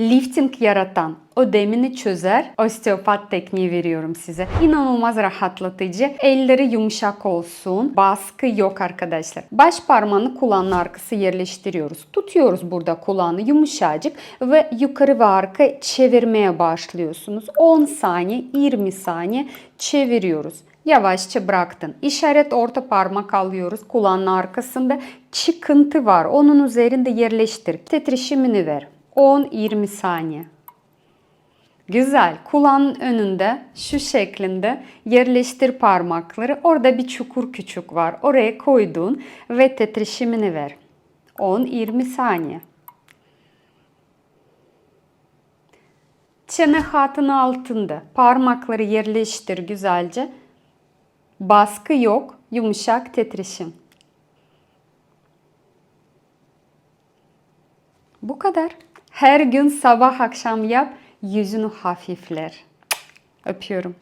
lifting yaratan, ödemini çözer osteopat tekniği veriyorum size. İnanılmaz rahatlatıcı. Elleri yumuşak olsun. Baskı yok arkadaşlar. Baş parmağını kulağın arkası yerleştiriyoruz. Tutuyoruz burada kulağını yumuşacık ve yukarı ve arka çevirmeye başlıyorsunuz. 10 saniye, 20 saniye çeviriyoruz. Yavaşça bıraktın. İşaret orta parmak alıyoruz kulağın arkasında. Çıkıntı var. Onun üzerinde yerleştir. Titreşimini ver. 10-20 saniye. Güzel. Kulağın önünde şu şeklinde yerleştir parmakları. Orada bir çukur küçük var. Oraya koydun ve titreşimini ver. 10-20 saniye. Çene hattının altında parmakları yerleştir güzelce. Baskı yok, yumuşak titreşim. Bu kadar. Her gün sabah akşam yap, yüzünü hafifler. Öpüyorum.